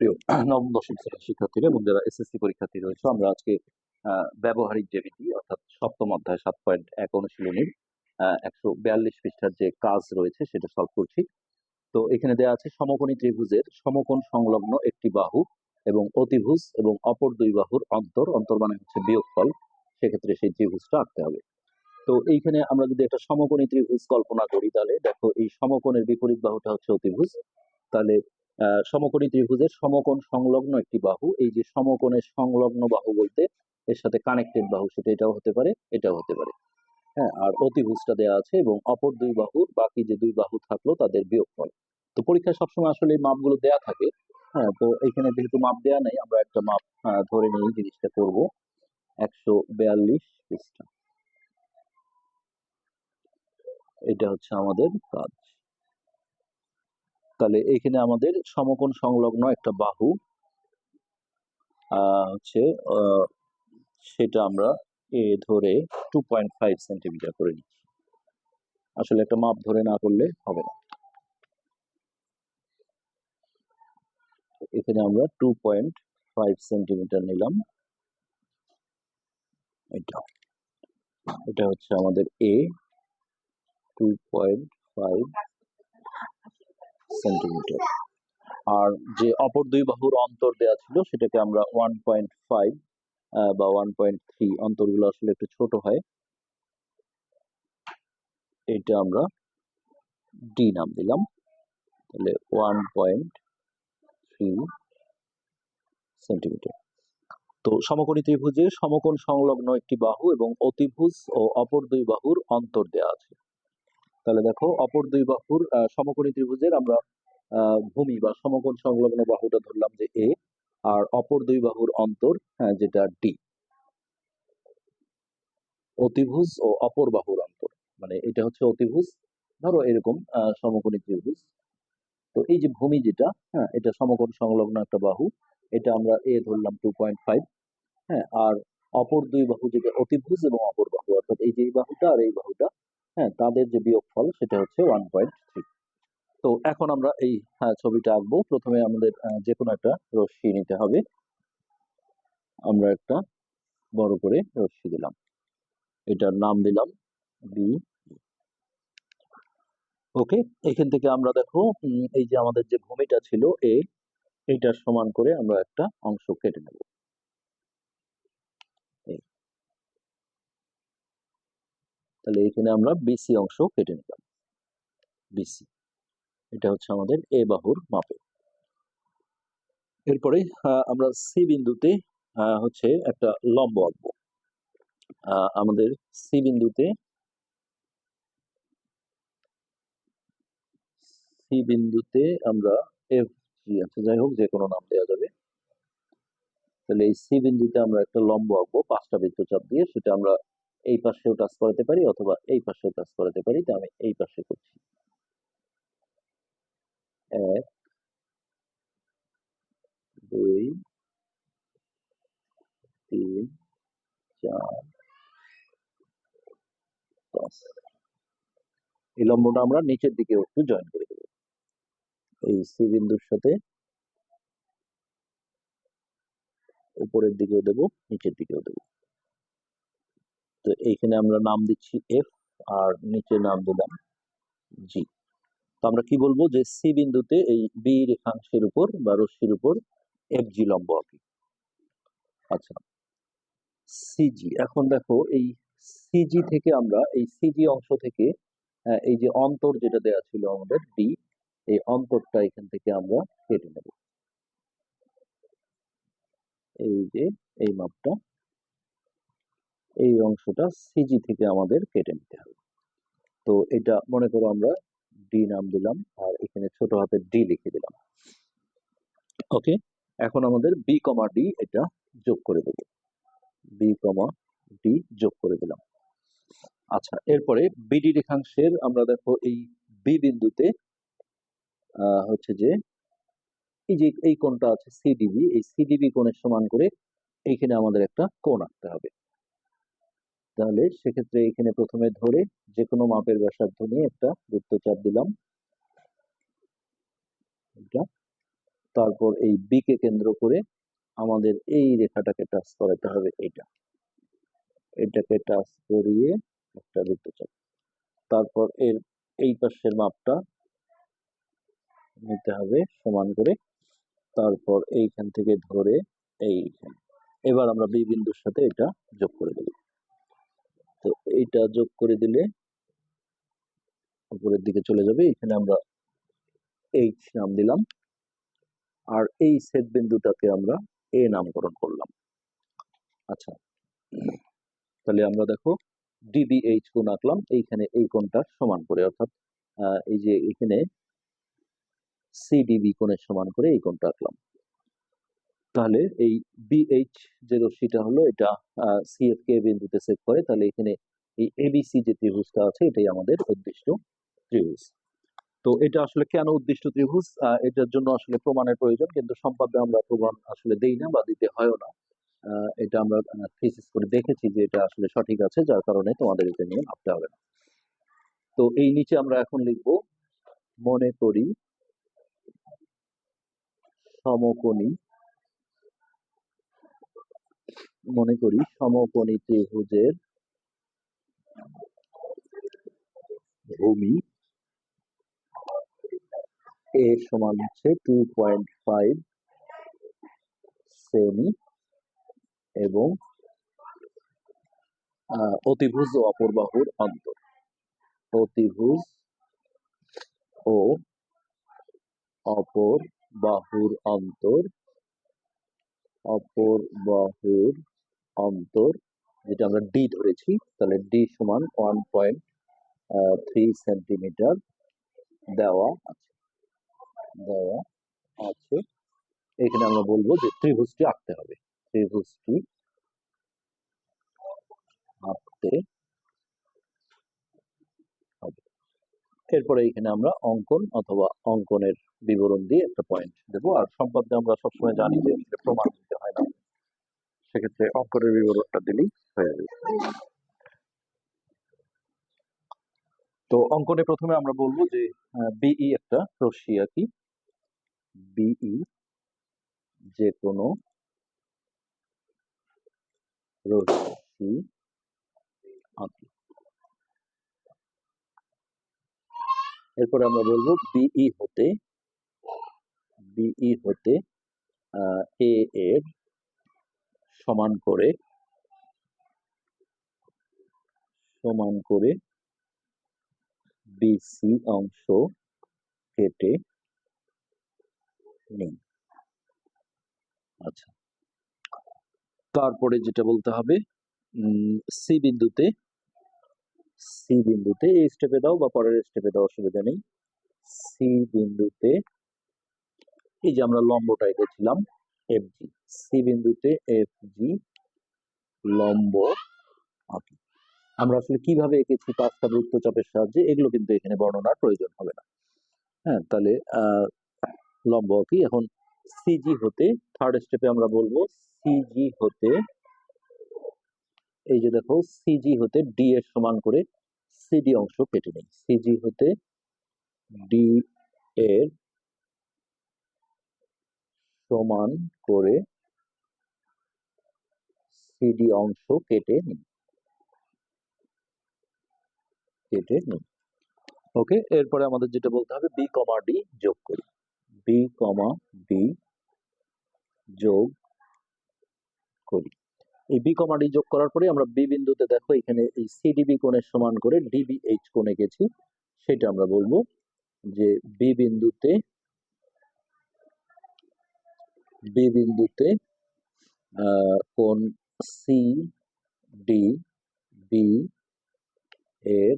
নবম, দশম শ্রেণির শিক্ষার্থীরা এবং যারা এসএসসি পরীক্ষার্থী রয়েছে আমরা আজকে ব্যবহারিক অর্থাৎ সপ্তম অধ্যায়, সাত পয়েন্ট এক অনুশীলনীর একশো বিয়াল্লিশ পৃষ্ঠার যে কাজ রয়েছে, সেটা সলভ করছি। তো এখানে দেওয়া আছে, সমকোণী ত্রিভুজের সমকোণ সংলগ্ন একটি বাহু এবং অতিভুজ এবং অপর দুই বাহুর অন্তর। অন্তর মানে হচ্ছে বিয়োগফল। সেক্ষেত্রে সেই ত্রিভুজটা আঁকতে হবে। তো এইখানে আমরা যদি একটা সমকোণী ত্রিভুজ কল্পনা করি, তাহলে দেখো এই সমকোণের বিপরীত বাহুটা হচ্ছে অতিভুজ। তাহলে সমকোণী ত্রিভুজের সমকোণ সংলগ্ন একটি বাহু। এই যে সমকোণের সংলগ্ন বাহু বলতে এর সাথে কানেক্টেড বাহু, সেটা এটাও হতে পারে, এটাও হতে পারে। হ্যাঁ আর অতিভুজটা দেওয়া আছে এবং অপর দুই বাহুর বাকি যে দুই বাহু থাকল তাদের বিয়োগফল। তো পরীক্ষায় সবসময় আসলে মাপগুলো দেয়া থাকে। হ্যাঁ তো এখানে যেহেতু মাপ দেয়া নেই, আমরা একটা মাপ ধরে নিয়ে জিনিসটা করব। একশো বিয়াল্লিশ পৃষ্ঠা। এটা হচ্ছে আমাদের কাজ। তাহলে এখানে আমাদের সমকোণ সংলগ্ন একটা বাহু হচ্ছে সেটা আমরা এ ধরে টু পয়েন্ট ফাইভ সেন্টিমিটার করে নিচ্ছি। আসলে একটা মাপ ধরে না করলে হবে না। এখানে আমরা টু পয়েন্ট ফাইভ সেন্টিমিটার নিলাম। এটা এটা হচ্ছে আমাদের A two point five centimetre আর যে অপর দুই বাহুর অন্তর দেওয়া ছিল, সেটাকে আমরা ওয়ান পয়েন্ট ফাইভ বা ওয়ান পয়েন্ট থ্রি অন্তরগুলো আসলে একটু ছোট হয়। এটা আমরা ডি নাম দিলাম। তাহলে ওয়ান পয়েন্ট থ্রি সেন্টিমিটার তো সমকোণী ত্রিভুজে সমকোণ সংলগ্ন একটি বাহু এবং অতিভুজ ও অপর দুই বাহুর অন্তর দেওয়া আছে। তাহলে দেখো, অপর দুই বাহুর সমকোণী ত্রিভুজের আমরা ভূমি বা সমকোণ সংলগ্ন বাহুটা ধরলাম যে এ আর অপর দুই বাহুর অন্তর হ্যাঁ যেটা ডি অতিভুজ ও অপর বাহুর অন্তর মানে এটা হচ্ছে অতিভুজ, ধরো এরকম সমকোণী ত্রিভুজ। তো এই যে ভূমি যেটা হ্যাঁ এটা সমকোণ সংলগ্ন একটা বাহু, এটা আমরা এ ধরলাম টু পয়েন্ট ফাইভ হ্যাঁ আর অপর দুই বাহু যেটা অতিভুজ এবং অপর বাহু, অর্থাৎ এই যে এই বাহুটা আর এই বাহুটা হ্যাঁ তাদের যে বিয়োগফল সেটা হচ্ছে ওয়ান পয়েন্ট থ্রি তো এখন আমরা এই হ্যাঁ, ছবিটা আঁকবো। প্রথমে আমাদের যে কোনো একটা রশ্মি নিতে হবে। আমরা একটা বড় করে রশ্মি দিলাম। এটার নাম দিলাম বি ওকে এখান থেকে আমরা দেখো এই যে আমাদের যে ভূমিটা ছিল এ এইটার সমান করে আমরা একটা অংশ কেটে নেব এই। তাহলে এখানে আমরা বিসি অংশ কেটে নিলাম। বিসি এটা হচ্ছে আমাদের এ বাহুর মাপে। এরপরে আমরা সি বিন্দুতে হচ্ছে একটা লম্ব আঁকবো। আমাদের সি বিন্দুতে সি বিন্দুতে আমরা এফ জি আচ্ছা যাই হোক, যে কোনো নাম দেওয়া যাবে। তাহলে এই সি বিন্দুতে আমরা একটা লম্ব আঁকবো, পাঁচটা বৃত্তচাপ দিয়ে, সেটা আমরা এই পাশেও টাচ করাতে পারি অথবা এই পাশেও টাচ করাতে পারি, তো আমি এই পাশে করছি। এক, দুই, তিন, চার, পাঁচ। এই লম্বটা আমরা নিচের দিকে একটু জয়েন করে দেবো। এই সি বিন্দুর সাথে উপরের দিকেও দেব, নিচের দিকেও দেব। তো এইখানে আমরা নাম দিচ্ছি এফ আর নিচে নাম দিলাম জি তো আমরা কি বলব যে সি বিন্দুতে এই বি রেখাংশের উপর বা রশ্মির উপর এফ জি লম্ব আঁকি। আচ্ছা সিজি এখন দেখো এই সিজি থেকে আমরা এই সিজি অংশ থেকে আহ, এই যে অন্তর যেটা দেওয়া ছিল আমাদের ডি এই অন্তরটা এখান থেকে আমরা কেটে নেব। এই যে এই মাপটা এই অংশটা সিজি থেকে আমাদের কেটে নিতে হবে। তো এটা মনে করো আমরা ডি নাম দিলাম আর এখানে ছোট হাতের ডি লিখে দিলাম। ওকে? এখন আমাদের বি কমা ডি এটা যোগ করে দেব। বি কমা ডি যোগ করে দিলাম। আচ্ছা এরপরে বিডি রেখাংশের আমরা দেখো এই বি বিন্দুতে হচ্ছে যে এই যে এই কোণটা আছে সিডিবি এই সিডিবি কোণের সমান করে এইখানে আমাদের একটা কোণ আঁকতে হবে। তাহলে সেক্ষেত্রে এখানে প্রথমে ধরে যে কোনো মাপের ব্যাসার্ধ নিয়ে একটা বৃত্তচাপ দিলাম। এটা। তারপর এই বি কে কেন্দ্র করে আমাদের এই রেখাটাকে টাচ করাতে হবে এইটা এটাকে টাচ করিয়ে একটা বৃত্তচাপ। তারপর এর এই পাশের মাপটা নিতে হবে সমান করে। তারপর এইখান থেকে ধরে এইখানে। এবার আমরা বি বিন্দুর সাথে এটা যোগ করে দেব তো এইটা যোগ করে দিলে উপরের দিকে চলে যাবে। এখানে আমরা এইচ নাম দিলাম। আর এই সেট বিন্দুটাকে আমরা এ নামকরণ করলাম। আচ্ছা। তাহলে আমরা দেখো ডিবিএইচ কোণ আঁকলাম। এইখানে এই কোণটা সমান করে, অর্থাৎ এই যে এখানে সিডিবি কোণের সমান করে এই কোণটা আঁকলাম। তাহলে এই বিএইচ যে রশ্মিটা হলো, এটা সিএফ কে বিন্দুতে সেট করে, তাহলে এখানে এই এবিসি যে ত্রিভুজটা আছে, এটাই আমাদের উদ্দিষ্ট ত্রিভুজ। তো এটা আসলে কেন উদ্দিষ্ট ত্রিভুজ? এটার জন্য আসলে প্রমাণের প্রয়োজন, কিন্তু সম্পাদ্যে আমরা প্রমাণ আসলে দেই না বা দিতে হয়ও না। এটা আমরা থিসিস করে দেখেছি যে এটা আসলে সঠিক আছে, যার কারণে তোমাদের এটা নিয়ে ভাবতে হবে না। তো এই নিচে আমরা এখন লিখব, মনে করি সমকোণী মনে করি সমকোণী ত্রিভুজের ভূমি এ সমান হচ্ছে টু পয়েন্ট ফাইভ সেমি এবং অতিভুজ ও অপর বাহুর অন্তর। অতিভুজ ও অপর বাহুর অন্তর অপর বাহুর অন্তর, যেটা আমরা ডি ধরেছি, তাহলে ডি সমান ওয়ান পয়েন্ট থ্রি সেন্টিমিটার দেওয়া আছে। দেওয়া আছে। এখানে আমরা বলব যে ত্রিভুজটি আঁকতে হবে। ত্রিভুজটি আঁকতে হবে। এরপরে এখানে আমরা অঙ্কন অথবা অঙ্কনের বিবরণ দিয়ে একটা পয়েন্ট দেবো। আর সম্পাদ্যে আমরা সবসময় জানি যে প্রমাণ সেক্ষেত্রে অঙ্কনের বিবরণটা দিলেই হয়ে যাবে। তো অঙ্কনে প্রথমে আমরা বলব যে বিই একটা রশ্মি আঁকি বিই যে কোনো রশ্মি এরপরে আমরা বলব বিই হতে বিই হতে এ এর সমান করে সমান করে বিসি অংশ কেটে নিই আচ্ছা। তারপরে যেটা বলতে হবে সি বিন্দুতে সি বিন্দুতে এই স্টেপে দাও বা পরের স্টেপে দাও, অসুবিধা নেই। সি বিন্দুতে, এই যে আমরা লম্বটা এঁকেছিলাম এফ জি সি বিন্দুতে এফ জি লম্ব আঁকি আমরা আসলে কীভাবে এঁকেছি পাঁচটা বৃত্তচাপের সাহায্যে, এগুলো কিন্তু এখানে বর্ণনার প্রয়োজন হবে না। হ্যাঁ তাহলে লম্ব আঁকি এখন সিজি হতে থার্ড স্টেপে আমরা বলব সিজি হতে, এই যে দেখো সিজি হতে ডি এর সমান করে সিডি অংশ কেটে নেই। সিজি হতে ডি এর সমান করে সিডি অংশ কেটে নিই কেটে নিই ওকে এরপরে আমাদের যেটা বলতে হবে বি কমা ডি যোগ করি। বি কমা ডি যোগ করি। এই বি কমা ডি যোগ করার পরে আমরা বি বিন্দুতে দেখো, এখানে এই সিডিবি কোণের সমান করে ডিবিএইচ কোণে গেছি। সেটা আমরা বলব যে বি বিন্দুতে বি বিন্দুতে কোণ সি ডি বি এর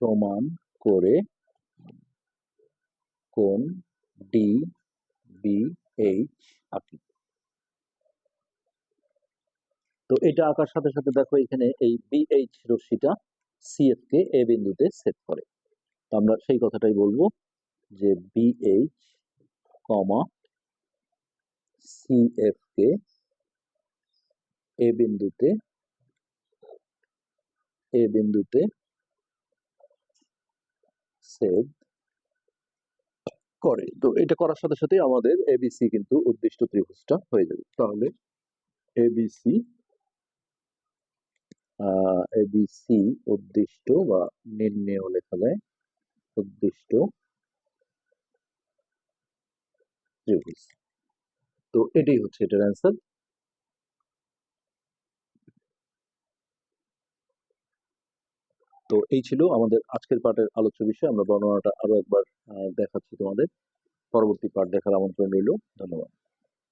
সমান করে কোণ ডি বি এইচ আঁকি তো এটা আঁকার সাথে সাথে দেখো এখানে এই বিএইচ রশ্মিটা সিএফ কে এ বিন্দুতে সেট করে। তো আমরা সেই কথাটাই বলব যে BH comma CF K A বিন্দুতে এ বিন্দুতে সেট করে। তো এটা করার সাথে সাথে আমাদের এবিসি কিন্তু উদ্দিষ্ট ত্রিভুজটা হয়ে যাবে। তাহলে এবিসি এবিসি উদ্দিষ্ট বা নির্ণেয় লেখা যায়। উদ্দিষ্ট ত্রিভুজ তো এটাই হচ্ছে এটার অ্যান্সার তো এই ছিল আমাদের আজকের পাঠের আলোচ্য বিষয়। আমরা বর্ণনাটা আরও একবার দেখাচ্ছি তোমাদের। পরবর্তী পাঠ দেখার আমন্ত্রণ রইল। ধন্যবাদ।